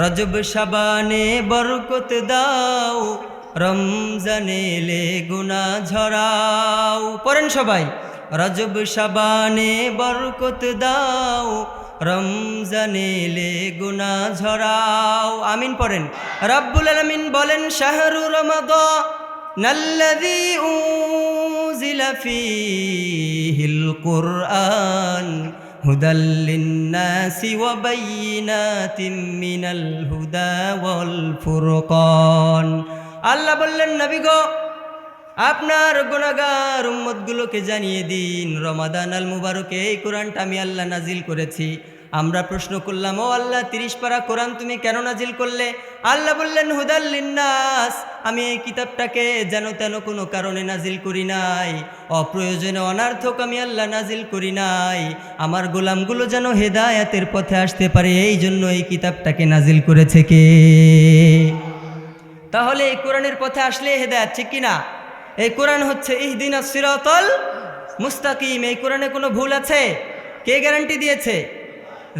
রজব সাবানে বরকত দাও, রমজানে লে গুনা ঝরাও। পড়েন সবাই, রজব সাবানে বরকত দাও, রমজানে লে গুনা ঝরাও। আমিন পড়েন। রব্বুল আলমিন বলেন, শাহরু রমাদা নাল্লাযী উযিলা ফীহিল কুরআন। হুদাল লিন্নাসি ওয়া মিনাল হুদা ওয়াল ফুরকান। আল্লাহ বললেন, নবী গো, আপনার গুণাগার উম্মতগুলোকে জানিয়ে দিন, রমাদান আল মুবারকে, এই কোরআনটা আমি আল্লাহ নাজিল করেছি। আমরা প্রশ্ন করলাম, ও আল্লাহ, তিরিশ পারা কোরআন তুমি কেন নাজিল করলে? আল্লাহ বললেন হুদাল্লিন্নাস আমি এই কিতাবটাকে যেন তেন কোনো কারণে নাজিল করি নাই। অপ্রয়োজনে অনার্থক আমি আল্লাহ নাজিল করি নাই। আমার গোলামগুলো যেন হেদায়াতের পথে আসতে পারে, এই জন্য এই কিতাবটাকে নাজিল করেছে কে? তাহলে এই কোরআনের পথে আসলে হেদায়াত ঠিক কিনা? এই কোরআন হচ্ছে, ইহদিন সিরাতল মুস্তাকিম এই কোরআনে কোনো ভুল আছে? কে গ্যারান্টি দিয়েছে?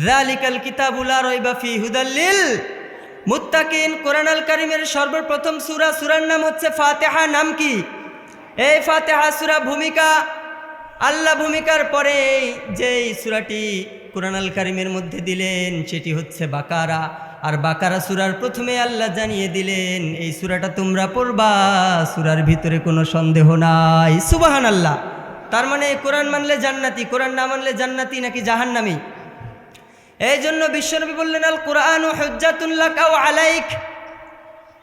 জালিকাল কিতাবুলা রইবাফি হুদাল্লিল মুত্তাকিন কোরআন আল কারিমের সর্বপ্রথম সুরা, সুরার নাম হচ্ছে ফাতেহা। নাম কি? এই ফাতেহা সুরা ভূমিকা, আল্লাহ ভূমিকার পরে যেই সুরাটি কোরআন আল কারিমের মধ্যে দিলেন, সেটি হচ্ছে বাকারা। আর বাকারা সুরার প্রথমে আল্লাহ জানিয়ে দিলেন, এই সুরাটা তোমরা পড়বা, সুরার ভিতরে কোনো সন্দেহ নাই। সুবাহান আল্লাহ তার মানে কোরআন মানলে জান্নাতি, কোরআন না মানলে জান্নাতি নাকি জাহান্নামি? এই জন্য বিশ্বনবী বললেন, আল কোরআন ও হজ্জাতুল্লাহ alike.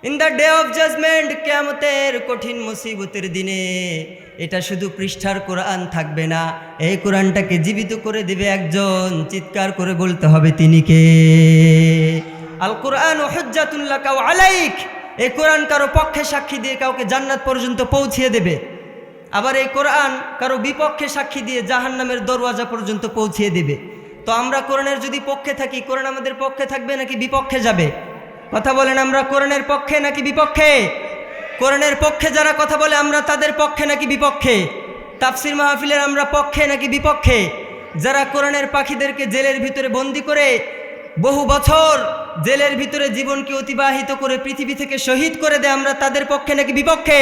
In the day of judgement, কেয়ামতের কঠিন মুসিবতের দিনে এটা শুধু পৃষ্ঠার কোরআন থাকবে না, এই কোরআনটাকে জীবিত করে দিবে একজন। চিৎকার করে বলতে হবে তিনি কে? আল কোরআন ও কাউ আলাইক। এই কোরআন কারও পক্ষে সাক্ষী দিয়ে কাউকে জান্নাত পর্যন্ত পৌঁছিয়ে দেবে। আবার এই কোরআন কারও বিপক্ষে সাক্ষী দিয়ে জাহান্নামের দরওয়াজা পর্যন্ত পৌঁছিয়ে দেবে। তো আমরা কোরআনের যদি পক্ষে থাকি, কোরআন আমাদের পক্ষে থাকবে নাকি বিপক্ষে যাবে? কথা বলেন, আমরা কোরআনের পক্ষে নাকি বিপক্ষে? কোরআনের পক্ষে যারা কথা বলে, আমরা তাদের পক্ষে নাকি বিপক্ষে? তাফসির মাহফিলের আমরা পক্ষে নাকি বিপক্ষে? যারা কোরআনের পাখিদেরকে জেলের ভিতরে বন্দি করে বহু বছর জেলের ভিতরে জীবনকে অতিবাহিত করে পৃথিবী থেকে শহীদ করে দেয়, আমরা তাদের পক্ষে নাকি বিপক্ষে?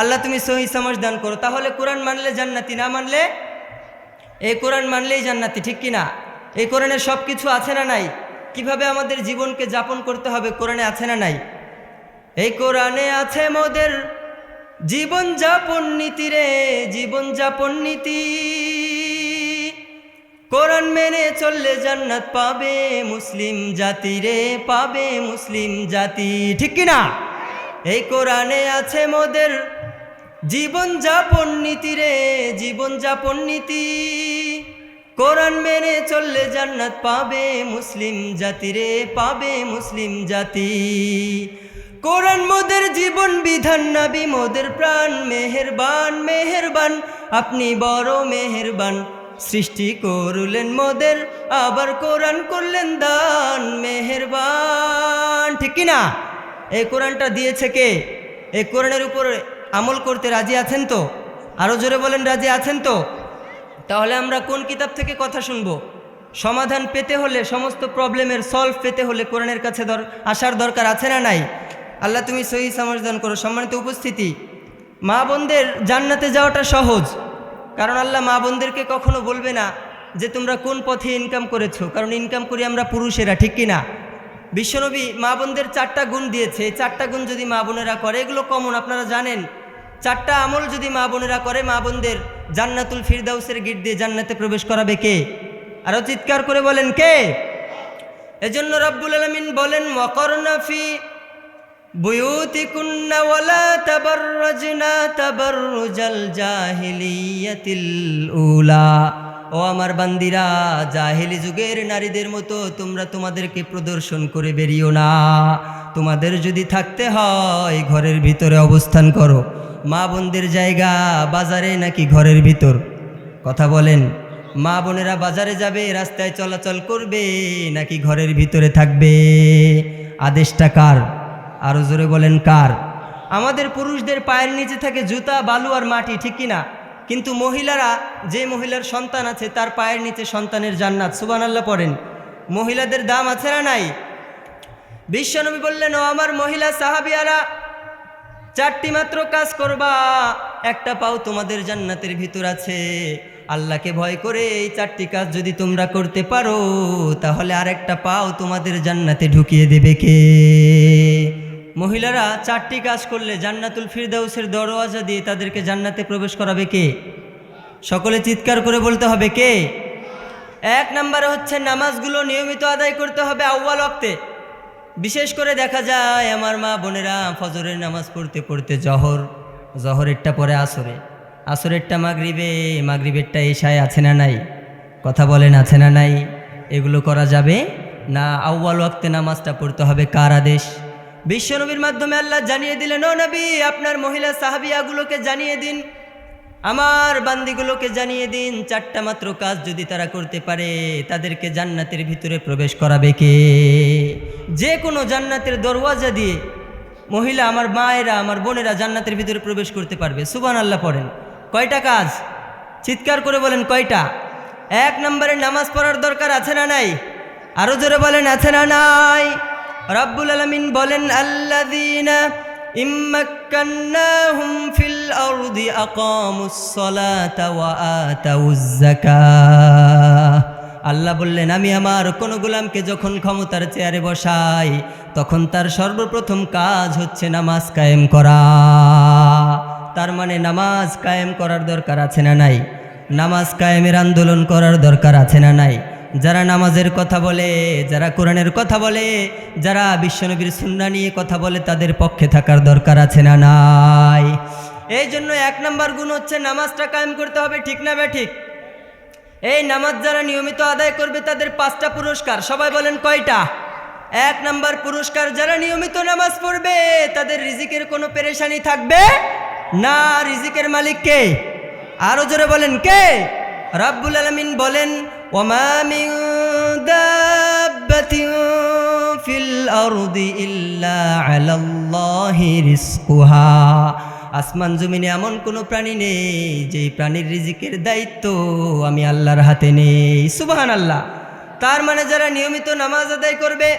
আল্লাহ তুমি সহি সমাজ দান করো। তাহলে কোরআন মানলে জান্নাতি, না মানলে এই কোরআন মানলেই জান্নাতি, ঠিক কিনা? এই কোরআনে সব কিছু আছে না নাই? কীভাবে আমাদের জীবনকে যাপন করতে হবে, কোরআনে আছে না নাই? এই কোরআনে আছে মোদের জীবন যাপন নীতি রে, জীবন যাপন নীতি। কোরআন মেনে চললে জান্নাত পাবে মুসলিম জাতি রে, পাবে মুসলিম জাতি, ঠিক কিনা? এই কোরআনে আছে মোদের জীবন যাপন নীতি রে, জীবন যাপন নীতি। কোরআন মেনে চললে জান্নাত পাবে মুসলিম জাতি রে, পাবে মুসলিম জাতি। কোরআন মোদের জীবন বিধান, নাবি মোদের প্রাণ, মেহেরবান মেহেরবান, আপনি বড় মেহেরবান। সৃষ্টি করলেন মোদের, আবার কোরআন করলেন দান, মেহেরবান। ঠিক কিনা? এই কোরআনটা দিয়েছে কে? এই কোরআনের উপরে আমল করতে রাজি আছেন তো? আরও জোরে বলেন, রাজি আছেন তো? তাহলে আমরা কোন কিতাব থেকে কথা শুনব? সমাধান পেতে হলে, সমস্ত প্রবলেমের সলভ পেতে হলে কোরআনের কাছে দর আসার দরকার আছে না নাই? আল্লাহ তুমি সহি সমাধান করো, সম্মানিত উপস্থিতি। মা বোনদের জান্নাতে যাওয়াটা সহজ, কারণ আল্লাহ মা বোনদেরকে কখনো বলবে না যে তোমরা কোন পথে ইনকাম করেছ, কারণ ইনকাম করি আমরা পুরুষেরা, ঠিক কি না বিশ্বনবী মা বোনদের চারটা গুণ দিয়েছে, এই চারটা গুণ যদি মা বোনেরা করে, এগুলো কমন আপনারা জানেন। চারটা আমল যদি মা বোনেরা করে, মা বোনদের জান্নাতুল ফিরদাউসের গিট দিয়ে জান্নাতে প্রবেশ করাবে কে? আরও চিৎকার করে বলেন কে? এজন্য রব্বুল আলমিন বলেন মকরনাফি বুয়ুতিকুন্না ওয়ালা তাবাররাজনা তাবাররুজাল জাহিলিয়াতিল উলা। ও আমার বান্দিরা, জাহিলি যুগের নারীদের মতো তোমরা তোমাদেরকে প্রদর্শন করে বেরিও না। তোমাদের যদি থাকতে হয়, ঘরের ভিতরে অবস্থান করো। মা বোনদের জায়গা বাজারে নাকি ঘরের ভিতর? কথা বলেন, মা বোনেরা বাজারে যাবে, রাস্তায় চলাচল করবে, নাকি ঘরের ভিতরে থাকবে? আদেশটা কার? আরও জোরে বলেন কার? আমাদের পুরুষদের পায়ের নিচে থাকে জুতা, বালু আর মাটি, ঠিক কিনা? কিন্তু মহিলারা, যে মহিলার সন্তান আছে, তার পায়ের নিচে সন্তানের জান্নাত। সুবান আল্লাহ পড়েন, মহিলাদের দাম আছে না নাই? বিশ্বনবী বললেন, ও আমার মহিলা সাহাবিয়ারা চারটি মাত্র কাজ করবা, একটা পাও তোমাদের জান্নাতের ভিতর আছে। আল্লাহকে ভয় করে এই চারটি কাজ যদি তোমরা করতে পারো, তাহলে আর একটা পাও তোমাদের জান্নাতে ঢুকিয়ে দেবে কে? মহিলারা চারটি কাজ করলে জান্নাতুল ফিরদাউসের দরওয়াজা দিয়ে তাদেরকে জান্নাতে প্রবেশ করাবে কে? সকলে চিৎকার করে বলতে হবে কে? এক নম্বরে হচ্ছে নামাজগুলো নিয়মিত আদায় করতে হবে আউ্বাল অক্তে বিশেষ করে দেখা যায় আমার মা বোনেরা ফজরের নামাজ পড়তে পড়তে জহর, জহরেরটা পরে আসরে। আসরেরটা মাগরিবে, মাগরিবেরটা এশায় আছে না নাই? কথা বলেন আছে না নাই? এগুলো করা যাবে? না আউ্বাল ওয়াক্তে নামাজটা পড়তে হবে কার আদেশ? বিশ্বনবীর মাধ্যমে আল্লাহ জানিয়ে দিলেন, ও নবী, আপনার মহিলা সাহাবিয়াগুলোকে জানিয়ে দিন। আমার বান্দিগুলোকে জানিয়ে দিন। চারটা মাত্র কাজ যদি তারা করতে পারে, তাদেরকে জান্নাতের ভিতরে প্রবেশ করাবে কে? যে কোনো জান্নাতের দরওয়াজা দিয়ে মহিলা আমার মায়েরা, আমার বোনেরা জান্নাতের ভিতরে প্রবেশ করতে পারবে। সুবান আল্লাহ পড়েন। কয়টা কাজ? চিৎকার করে বলেন কয়টা? এক নম্বরে নামাজ পড়ার দরকার আছে না নাই? আরও জোরে বলেন, আছে না নাই? রব্বুল আলমিন বলেন আল্লাদিনা ইম্মাক্কান্নাহুম আল্লাহ বললেন, আমি আমার কোনো গোলামকে যখন ক্ষমতার চেয়ারে বসাই, তখন তার সর্বপ্রথম কাজ হচ্ছে নামাজ কায়েম করা। তার মানে নামাজ কায়েম করার দরকার আছে না নাই? নামাজ কায়েমের আন্দোলন করার দরকার আছে না নাই? যারা নামাজের কথা বলে, যারা কোরআনের কথা বলে, যারা বিশ্বনবীর সুন্না নিয়ে কথা বলে, তাদের পক্ষে থাকার দরকার আছে না নাই? এই জন্য এক নাম্বার গুণ হচ্ছে নামাজটা কায়েম করতে হবে, ঠিক না বে ঠিক? এই নামাজ যারা নিয়মিত আদায় করবে তাদের পাঁচটা পুরস্কার। সবাই বলেন কয়টা? এক নাম্বার পুরস্কার, যারা নিয়মিত নামাজ পড়বে, তাদের রিজিকের কোনো পেরেশানি থাকবে না। রিজিকের মালিক কে? আরও জোরে বলেন কে? রাব্বুল আলামিন বলেন, ওমা দাব্বাতিন ফিল আরদি ইল্লা আলাল্লাহি রিজকুহা। আসমান জমিনে এমন কোনো প্রাণী নেই, যেই প্রাণীর রিজিকের দায়িত্ব আমি আল্লাহর হাতে নেই। সুবাহান আল্লাহ তার মানে যারা নিয়মিত নামাজ আদায় করবে,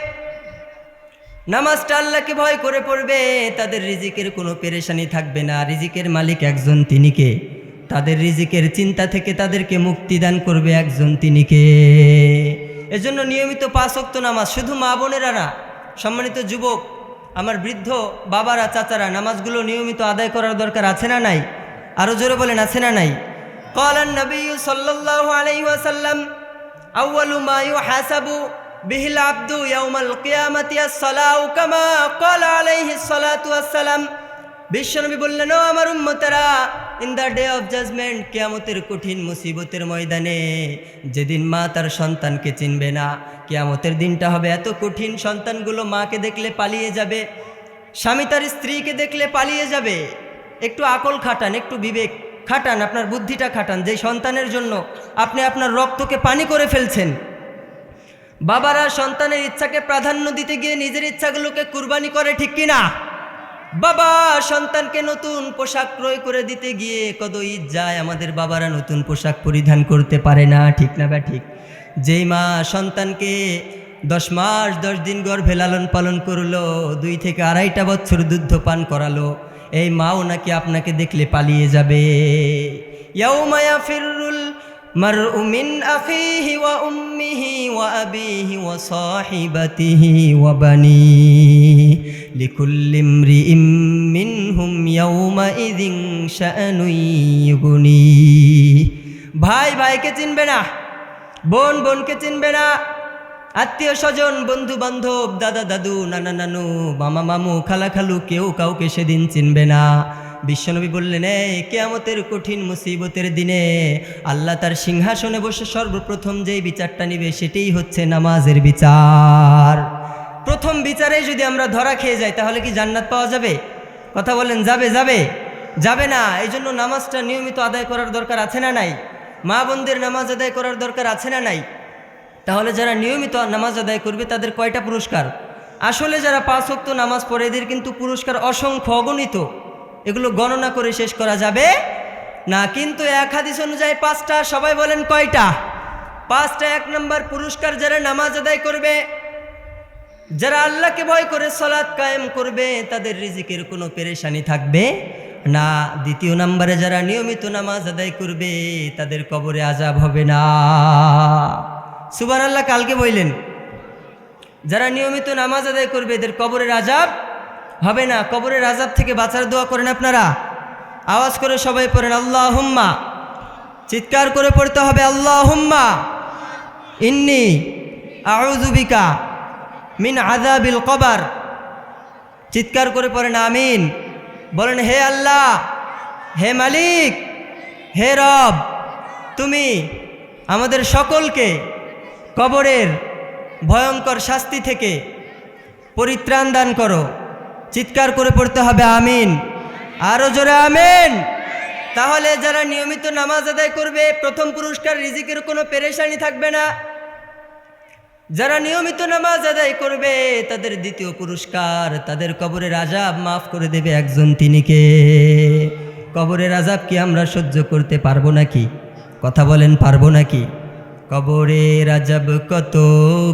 নামাজটা আল্লাহকে ভয় করে পড়বে, তাদের রিজিকের কোনো পেরেশানি থাকবে না। রিজিকের মালিক একজন তিনি কে? তাদের রিজিকের চিন্তা থেকে তাদেরকে মুক্তি দান করবে একজন তিনি কে? এজন্য নিয়মিত পাঁচ ওয়াক্ত নামাজ শুধু মা বোনেরা না, সম্মানিত যুবক আমার বৃদ্ধ বাবারা, চাচারা, নামাজগুলো নিয়মিত আদায় করার দরকার আছে না নাই? আরও জোরে বলেন, আছে না নাই? নবী সাল্লাল্লাহু আলাইহি বিশ্বনবী বললেন, ও আমার উম্মতেরা in the day of judgement কেয়ামতের কঠিন মুসিবতের ময়দানে, যেদিন মা তার সন্তানকে চিনবে না, কেয়ামতের দিনটা হবে এত কঠিন, সন্তানগুলো মাকে দেখলে পালিয়ে যাবে, স্বামী তার স্ত্রীকে দেখলে পালিয়ে যাবে। একটু আকল খাটান, একটু বিবেক খাটান, আপনার বুদ্ধিটা খাটান, যে সন্তানের জন্য আপনি আপনার রক্তকে পানি করে ফেলছেন। বাবারা, সন্তানের ইচ্ছাকে প্রাধান্য দিতে গিয়ে নিজের ইচ্ছাগুলোকে কুরবানি করে ঠিক কিনা? বাবা, সন্তানকে নতুন পোশাক ক্রয় করে দিতে গিয়ে কত ঈদ যায় আমাদের বাবারা নতুন পোশাক পরিধান করতে পারে না, ঠিক না বা ঠিক? যেই মা সন্তানকে দশ মাস, দশ দিন গর্ভে লালন পালন করল, দুই থেকে আড়াইটা বছর দুধ পান করালো, এই মাও নাকি আপনাকে দেখলে পালিয়ে যাবে। ইয়াউমায়া ফিরুল মার উমিন আখিহি ওয়া উম্মিহি ওয়া আবিহি ওয়া সাহিবাতিহি ওয়া বানি لكل امرئ منهم يومئذ شأن يغنيه ভাই ভাইকে চিনবে না বোন বোনকে চিনবে না আত্মীয় স্বজন বন্ধু বান্ধব দাদা দাদু নানা নানু মামা মামু খালা খালু কেউ কাউকে সেদিন চিনবে না বিশ্বনবী বললেন এই কেয়ামতের কঠিন মুসিবতের দিনে আল্লাহ তার সিংহাসনে বসে সর্বপ্রথম যেই বিচারটা নিবে সেটাই হচ্ছে নামাজের বিচার প্রথম বিচারে যদি আমরা ধরা খেয়ে যাই, তাহলে কি জান্নাত পাওয়া যাবে? কথা বলেন, যাবে যাবে। যাবে না এই জন্য নামাজটা নিয়মিত আদায় করার দরকার আছে না নাই? মা বোনদের নামাজ আদায় করার দরকার আছে না নাই? তাহলে যারা নিয়মিত নামাজ আদায় করবে, তাদের কয়টা পুরস্কার? আসলে যারা পাঁচ ওয়াক্ত নামাজ পড়ে, এদের কিন্তু পুরস্কার অসংখ্য, অগণিত। এগুলো গণনা করে শেষ করা যাবে? না, কিন্তু এক হাদিস অনুযায়ী পাঁচটা, সবাই বলেন কয়টা? পাঁচটা, এক নম্বর পুরস্কার যারা নামাজ আদায় করবে যারা আল্লাহকে ভয় করে সলাৎ কায়েম করবে, তাদের রিজিকের কোনো পেরেশানি থাকবে না। দ্বিতীয় নম্বরে যারা নিয়মিত নামাজ আদায় করবে, তাদের কবরে আজাব হবে না। সুবান আল্লাহ কালকে বললেন, যারা নিয়মিত নামাজ আদায় করবে, এদের কবরের আজাব হবে না। কবরের আজাব থেকে বাঁচার দোয়া করেন আপনারা। আওয়াজ করে সবাই পড়েন আল্লাহ হুম্মা চিৎকার করে পড়তে হবে আল্লাহ হুম্মা ইন্নি আউজুবিকা মিন আজাবিল কবার। চিৎকার করে পড়েন আমিন। বলেন, হে আল্লাহ, হে মালিক, হে রব, তুমি আমাদের সকলকে কবরের ভয়ঙ্কর শাস্তি থেকে পরিত্রাণ দান করো। চিৎকার করে পড়তে হবে, আমিন। আরও জোরে, আমিন। তাহলে যারা নিয়মিত নামাজ আদায় করবে, প্রথম পুরস্কার, রিজিকের কোনো পেরেশানি থাকবে না। যারা নিয়মিত নামাজ আদায় করবে, তাদের দ্বিতীয় পুরস্কার, তাদের কবরের আজাব মাফ করে দেবে একজন তিনিকে কবরের আজাব কি আমরা সহ্য করতে পারব নাকি? কথা বলেন, পারব নাকি? কবরের আজাব কত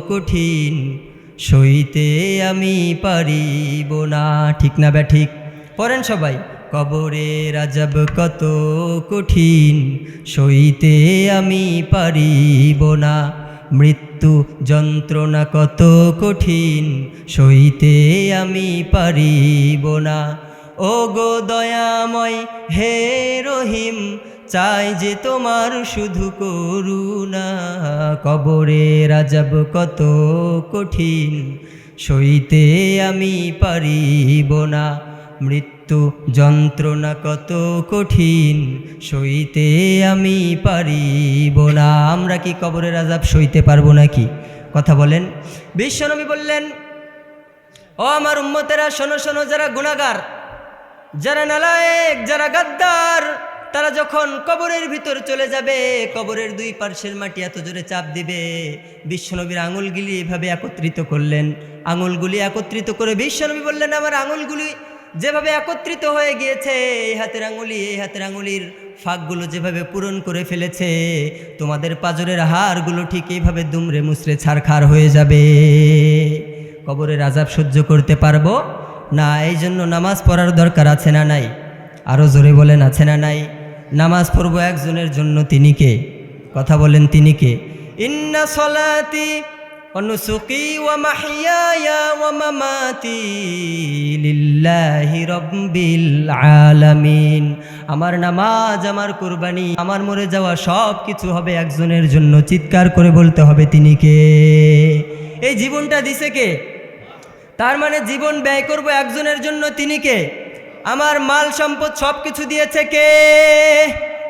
কঠিন, সইতে আমি পারিব না, ঠিক না ব্যা ঠিক? পড়েন সবাই, কবরের আজাব কত কঠিন, সইতে আমি পারিব না, মৃত্যু যন্ত্রণা কত কঠিন, সইতে আমি পারিব না। ও গো দয়াময়, হে রহিম, চাই যে তোমার শুধু করুণা। কবরে রাজাব কত কঠিন, সইতে আমি পারিব না। মৃত্যু যন্ত্রণা, কত কঠিন, সইতে আমি পারিব না। আমরা কি কবরের আজাব সইতে পারব নাকি? কথা বলেন। বিশ্বনবী বললেন, ও আমার উম্মতেরা, শোনো শোনো, যারা গুণাগার যারা নালায়েক, যারা গাদ্দার, তারা যখন কবরের ভিতর চলে যাবে, কবরের দুই পার্শ্বের মাটি এত জোরে চাপ দিবে। বিশ্বনবীর আঙুলগুলি এভাবে একত্রিত করলেন। আঙুলগুলি একত্রিত করে বিশ্বনবী বললেন, আমার আঙুলগুলি যেভাবে একত্রিত হয়ে গিয়েছে, এই হাতের আঙুলি, এই হাতের আঙুলির ফাঁকগুলো যেভাবে পূরণ করে ফেলেছে, তোমাদের পাজরের হাড়গুলো ঠিক এইভাবে দুমড়ে মুচড়ে ছাড়খার হয়ে যাবে। কবরের আজাব সহ্য করতে পারব? না এই জন্য নামাজ পড়ার দরকার আছে না নাই? আরও জোরে বলেন, আছে না নাই? নামাজ পড়ব একজনের জন্য তিনি কে? কথা বলেন তিনি কে? ইন্না সলাতি মাহিয়ায়া ওয়া মামাতি লিল্লাহি রব্বিল আলামিন। আমার নামাজ, আমার কুরবানি, আমার মরে যাওয়া সব কিছু হবে একজনের জন্য। চিৎকার করে বলতে হবে তিনি কে? এই জীবনটা দিছে কে? তার মানে জীবন ব্যয় করব একজনের জন্য তিনি কে? আমার মাল সম্পদ সব কিছু দিয়েছে কে?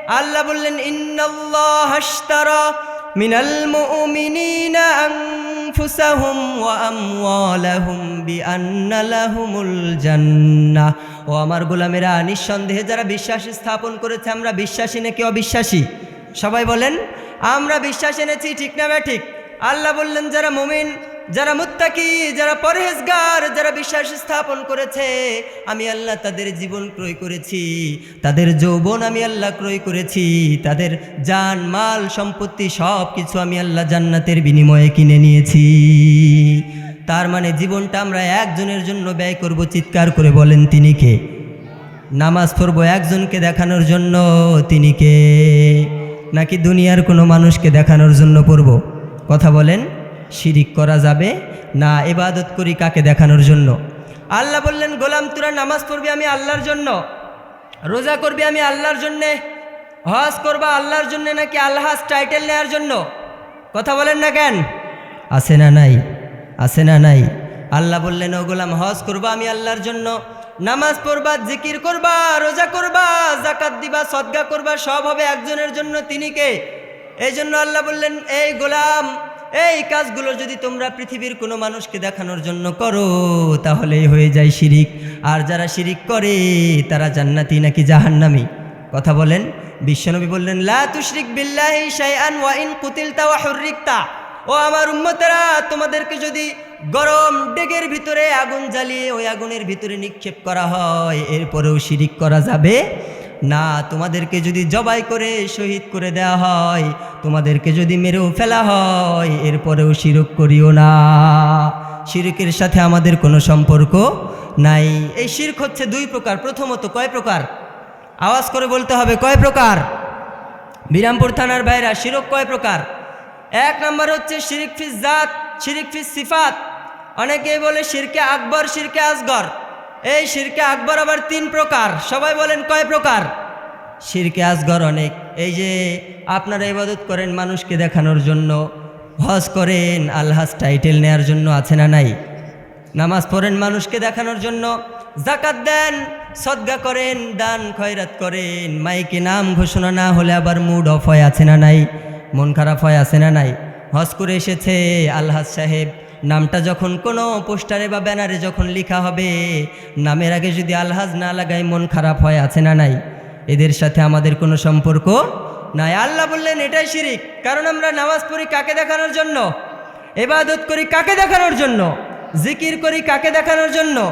আল্লাহ বললেন, ইন্নাল্লাহ হাশতারা মিনাল মুমিনিনা আনফুসাহুম ওয়া আমওয়ালাহুম বিআন্না লাহুমুল জান্নাহ ও আমার গোলামেরা, নিঃসন্দেহে যারা বিশ্বাস স্থাপন করেছে, আমরা বিশ্বাসী নাকি অবিশ্বাসী? সবাই বলেন, আমরা বিশ্বাস এনেছি, ঠিক না ঠিক? আল্লাহ বললেন, যারা মুমিন যারা মুত্তাকি, যারা পরহেজগার, যারা বিশ্বাস স্থাপন করেছে, আমি আল্লাহ তাদের জীবন ক্রয় করেছি, তাদের যৌবন আমি আল্লাহ ক্রয় করেছি, তাদের জান, মাল, সম্পত্তি সব কিছু আমি আল্লাহ জান্নাতের বিনিময়ে কিনে নিয়েছি। তার মানে জীবনটা আমরা একজনের জন্য ব্যয় করব, চিৎকার করে বলেন তিনি কে? নামাজ পড়ব একজনকে দেখানোর জন্য তিনি কে? নাকি দুনিয়ার কোনো মানুষকে দেখানোর জন্য পড়ব? কথা বলেন। শিরিক করা যাবে? না এবাদত করি কাকে দেখানোর জন্য? আল্লাহ বললেন, গোলাম, তোরা নামাজ পড়বি আমি আল্লাহর জন্য? রোজা করবি আমি আল্লাহর জন্যে? হজ করবা আল্লাহর জন্যে নাকি আল্লাহাজ টাইটেল নেওয়ার জন্য? কথা বলেন না কেন? আছে না নাই? আছে না নাই? আল্লাহ বললেন, ও গোলাম, হজ করবা আমি আল্লাহর জন্য? নামাজ পড়বা, জিকির করবা, রোজা করবা জাকাত দিবা, সদগা করবা, সব হবে একজনের জন্য। তিনি কে? এই জন্য আল্লাহ বললেন, এই গোলাম এই কাজগুলো যদি তোমরা পৃথিবীর কোনো মানুষকে দেখানোর জন্য করো, তাহলেই হয়ে যায় শিরিক। আর যারা শিরিক করে, তারা জান্নাতি নাকি জাহান্নামি? কথা বলেন। বিশ্বনবী বললেন, লা তুশরিক কুতিলতা ও আমার উম্মতেরা, তোমাদেরকে যদি গরম ডেগের ভিতরে আগুন জ্বালিয়ে ওই আগুনের ভিতরে নিক্ষেপ করা হয়, এরপরেও শিরিক করা যাবে? না, তোমাদেরকে যদি জবাই করে, শহীদ করে দেওয়া হয়, তোমাদেরকে যদি মেরেও ফেলা হয়, এরপরেও শিরক করিও না। শিরকের সাথে আমাদের কোনো সম্পর্ক নাই। এই শির্ক হচ্ছে দুই প্রকার। প্রথমত, কয় প্রকার? আওয়াজ করে বলতে হবে, কয় প্রকার? বিরামপুর থানার ভাইরা শিরক কয় প্রকার? এক নম্বর হচ্ছে শিরিক ফিস জাত, শিরিক ফিস সিফাত। অনেকে বলে শিরকে আকবর, শিরকে আসগর। এই শিরকে আকবর আবার তিন প্রকার। সবাই বলেন কয় প্রকার? শিরকে আসগর অনেক। এই যে আপনারা ইবাদত করেন মানুষকে দেখানোর জন্য, হজ করেন আলহাজ টাইটেল নেয়ার জন্য আছে না নাই? নামাজ পড়েন মানুষকে দেখানোর জন্য জাকাত দেন, সদ্গা করেন, দান, খয়রাত করেন, মাইকে নাম ঘোষণা না হলে আবার মুড অফ হয়ে আছে না নাই? মন খারাপ হয় আছে না নাই? হজ করে এসেছে আলহাজ সাহেব নামটা যখন কোনো পোস্টারে বা ব্যানারে যখন লেখা হবে, নামের আগে যদি আলহাজ না লাগাই মন খারাপ হয়, আছে না নাই? এদের সাথে আমাদের কোনো সম্পর্ক নাই। আল্লাহ বললেন, এটাই শিরিক, কারণ আমরা নামাজ পড়ি কাকে দেখানোর জন্য? এবাদত করি কাকে দেখানোর জন্য? জিকির করি কাকে দেখানোর জন্য?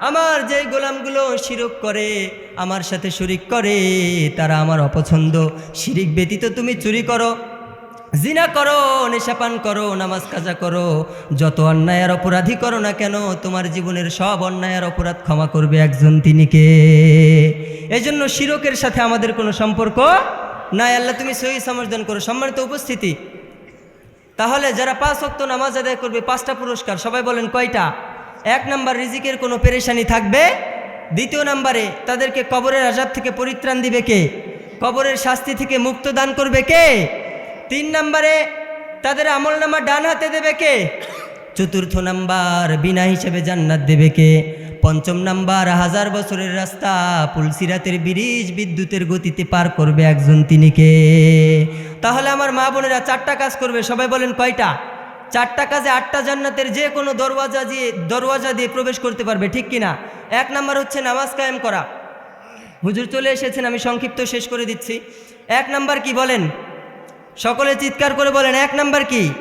আমার যে গোলামগুলো শিরক করে, আমার সাথে শরিক করে, তারা আমার অপছন্দ। শিরিক ব্যতীত তুমি চুরি করো, জিনা করো, নেশাপান করো, নামাজ কাজা করো। যত অন্যায় আর অপরাধী করো না কেন, তোমার জীবনের সব অন্যায়ের অপরাধ ক্ষমা করবে একজন তিনিকে এই জন্য শিরকের সাথে আমাদের কোনো সম্পর্ক নাই। আল্লাহ, তুমি সহি সমর্থন করো। সম্মানিত উপস্থিতি। তাহলে যারা পাঁচ অক্ত নামাজ আদায় করবে, পাঁচটা পুরস্কার, সবাই বলেন কয়টা? এক নাম্বার রিজিকের কোনো পেরেশানি থাকবে? দ্বিতীয় নাম্বারে, তাদেরকে কবরের আজাব থেকে পরিত্রাণ দিবে কে? কবরের শাস্তি থেকে মুক্ত দান করবে কে? তিন নাম্বারে, তাদের আমল নামা ডান হাতে দেবে কে? চতুর্থ নাম্বার, বিনা হিসেবে জান্নাত দেবে কে? পঞ্চম নাম্বার, হাজার বছরের রাস্তা, পুলসিরাতের ব্রিজ বিদ্যুতের গতিতে পার করবে একজন তিনি কে? তাহলে আমার মা বোনেরা চারটা কাজ করবে, সবাই বলেন কয়টা? চারটা কাজে আটটা জান্নাতের যে কোনো দরওয়াজা দিয়ে দরওয়াজা দিয়ে প্রবেশ করতে পারবে, ঠিক কিনা? এক নাম্বার হচ্ছে নামাজ কায়েম করা। হুজুর চলে এসেছেন, আমি সংক্ষিপ্ত শেষ করে দিচ্ছি। এক নাম্বার কি বলেন? সকলে চিৎকার করে বলেন, এক নাম্বার কি?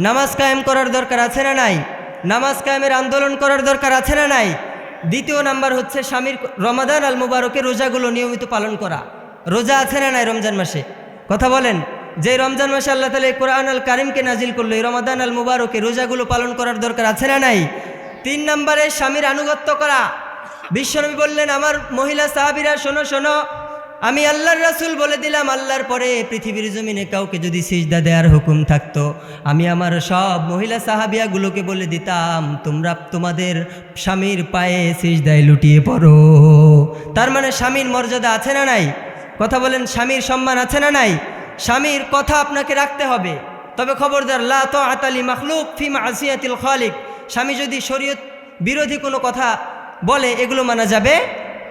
নামাজ কায়েম করার দরকার আছে না নাই? নামাজ কায়েমের আন্দোলন করার দরকার আছে না নাই? দ্বিতীয় নাম্বার হচ্ছে স্বামীর রমাদান আল মুবারকের রোজাগুলো নিয়মিত পালন করা। রোজা আছে না নাই রমজান মাসে? কথা বলেন। যে রমজান মাসে আল্লাহ তালা কোরআন আল কারিমকে নাজিল করল, এই রমাদান আল মুবারকে রোজাগুলো পালন করার দরকার আছে না নাই? তিন নম্বরে স্বামীর আনুগত্য করা। বিশ্বনবী বললেন, আমার মহিলা সাহাবিরা, শোনো শোনো, আমি আল্লাহর রাসুল বলে দিলাম, আল্লাহর পরে পৃথিবীর জমিনে কাউকে যদি সিজদা দেওয়ার হুকুম থাকতো, আমি আমার সব মহিলা সাহাবিয়াগুলোকে বলে দিতাম, তোমরা তোমাদের স্বামীর পায়ে সিজদায় লুটিয়ে পড়ো। তার মানে স্বামীর মর্যাদা আছে না নাই? কথা বলেন, স্বামীর সম্মান আছে না নাই? স্বামীর কথা আপনাকে রাখতে হবে। তবে খবরদার, লা তো আতালি মখলুক ফিম আসিয়াতিল খালিক। স্বামী যদি শরীয়ত বিরোধী কোনো কথা বলে, এগুলো মানা যাবে।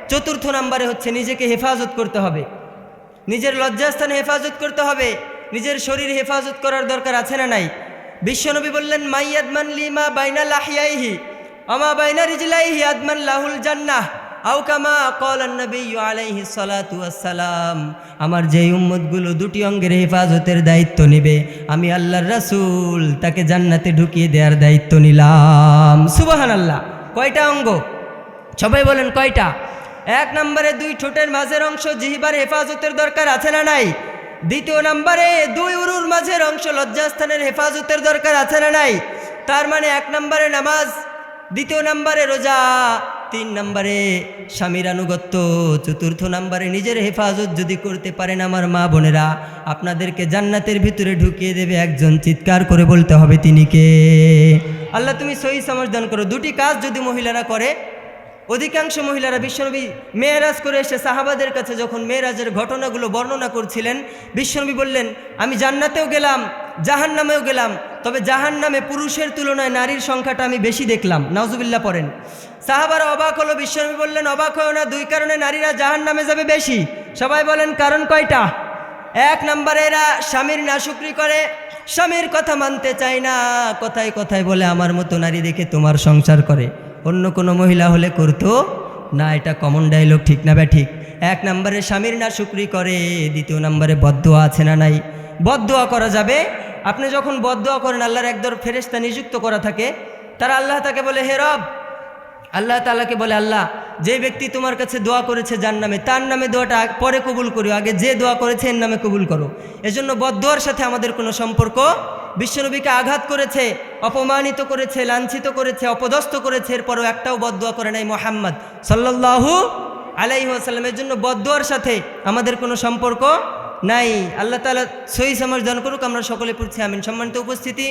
চতুর্থ নাম্বারে হচ্ছে নিজেকে হেফাজত করতে হবে। নিজের লজ্জাস্থানে হেফাজত করতে হবে। নিজের শরীর হেফাজত করার দরকার আছে না নাই? বিশ্বনবী বললেন মাইয়াদমান লিমা বাইনা লাহিয়াইহি, আমা বাইনা রিজলাইহি আদমান লাহুল জান্নাহ। আও কামা কলান নবী আলাইহি সালাতু আমার যেই উম্মতগুলো দুটি অঙ্গের হেফাজতের দায়িত্ব নেবে, আমি আল্লাহর রাসূল, তাকে জান্নাতে ঢুকিয়ে দেওয়ার দায়িত্ব নিলাম। সুবাহান আল্লাহ কয়টা অঙ্গ? সবাই বলেন কয়টা? এক নম্বরে দুই ঠোঁটের মাঝের অংশ জিহিবার হেফাজতের দরকার আছে না নাই? দ্বিতীয় নম্বরে দুই উরুর মাঝের অংশ লজ্জাস্থানের হেফাজতের দরকার আছে না নাই? তার মানে এক নম্বরে নামাজ, দ্বিতীয় নম্বরে রোজা তিন নম্বরে স্বামীর আনুগত্য, চতুর্থ নম্বরে নিজের হেফাজত যদি করতে পারেন আমার মা বোনেরা, আপনাদেরকে জান্নাতের ভিতরে ঢুকিয়ে দেবে একজন চিৎকার করে বলতে হবে তিনি কে? আল্লাহ তুমি সহি সমর্থন করো। দুটি কাজ যদি মহিলারা করে অধিকাংশ মহিলারা বিশ্বনবী মেয়েরাজ করে এসে সাহাবাদের কাছে যখন মেয়েরাজের ঘটনাগুলো বর্ণনা করছিলেন, বিশ্বনবী বললেন, আমি জান্নাতেও গেলাম জাহান নামেও গেলাম, তবে জাহান নামে পুরুষের তুলনায় নারীর সংখ্যাটা আমি বেশি দেখলাম। নাজুবিল্লা পড়েন। সাহাবারা অবাক হলো, বিশ্বনবী বললেন, অবাক হয় না, দুই কারণে নারীরা জাহান নামে যাবে বেশি। সবাই বলেন, কারণ কয়টা? এক নম্বরে এরা, স্বামীর নাশুকরি করে, স্বামীর কথা মানতে চায় না, কথায় কথায় বলে, আমার মতো নারী দেখে তোমার সংসার করে অন্য কোনো মহিলা হলে করতো? না, এটা কমন ডায়লগ ঠিক না ব্যা ঠিক। এক নম্বরে স্বামীর না শুক্রি করে, দ্বিতীয় নম্বরে বদোয়া আছে না নাই? বদোয়া করা যাবে? আপনি যখন বদোয়া করেন, আল্লাহর একদর ফেরেস্তা নিযুক্ত করা থাকে, তারা আল্লাহ তাকে বলে, হে রব আল্লাহ তালাকে বলে, আল্লাহ, যে ব্যক্তি তোমার কাছে দোয়া করেছে যার নামে, তার নামে দোয়াটা পরে কবুল করিও। আগে যে দোয়া করেছে এর নামে কবুল করো। এজন্য বদোয়ার সাথে আমাদের কোনো সম্পর্ক, বিশ্বনবীকে আঘাত করেছে, অপমানিত করেছে, লাঞ্ছিত করেছে, অপদস্থ করেছে, এরপরও একটাও বদোয়া করে নাই মোহাম্মদ সাল্লাল্লাহু আলাইহি ওয়াসাল্লামের জন্য বদোয়ার সাথে আমাদের কোনো সম্পর্ক নাই। আল্লাহ তালা সহি সমাজ দান করুক, আমরা সকলে পড়ছি, আমিন। সম্মানিত উপস্থিতি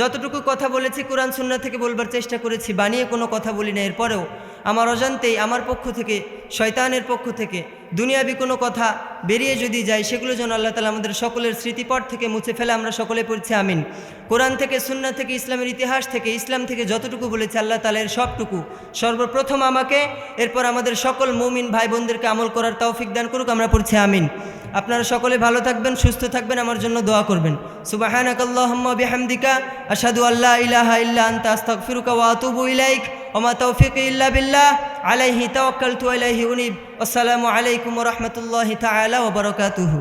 যতটুকু কথা বলেছি কোরআন সুন্না থেকে বলবার চেষ্টা করেছি, বানিয়ে কোনো কথা বলি না। এরপরেও আমার অজান্তেই, আমার পক্ষ থেকে, শয়তানের পক্ষ থেকে দুনিয়াবি কোনো কথা বেরিয়ে যদি যায়, সেগুলো যেন আল্লাহ তালা আমাদের সকলের স্মৃতিপট থেকে মুছে ফেলে, আমরা সকলে পড়ছি, আমিন। কোরআন থেকে সুন্না থেকে, ইসলামের ইতিহাস থেকে, ইসলাম থেকে যতটুকু বলেছে, আল্লাহ তালা এর সবটুকু সর্বপ্রথম আমাকে, এরপর আমাদের সকল মৌমিন ভাই বোনদেরকে আমল করার তৌফিক দান করুক, আমরা পড়ছি, আমিন। আপনারা সকলে ভালো থাকবেন, সুস্থ থাকবেন, আমার জন্য দোয়া করবেন। সুবাহানাকাল্লাহুম্মা আসাদু আল্লাহ আল্লা ইলাহা ইল্লা আন্তা, আস্তাগফিরুকা ওয়া আতুবু ইলাইক। ওমা তৌফিক ইল্লা বিল্লাহ। আলাইহি তাওয়াক্কালতু, আলাইহি উনিব। আসসালামু আলাইকুম ওয়া রাহমাতুল্লাহি তাআলা ওয়া বারাকাতুহু।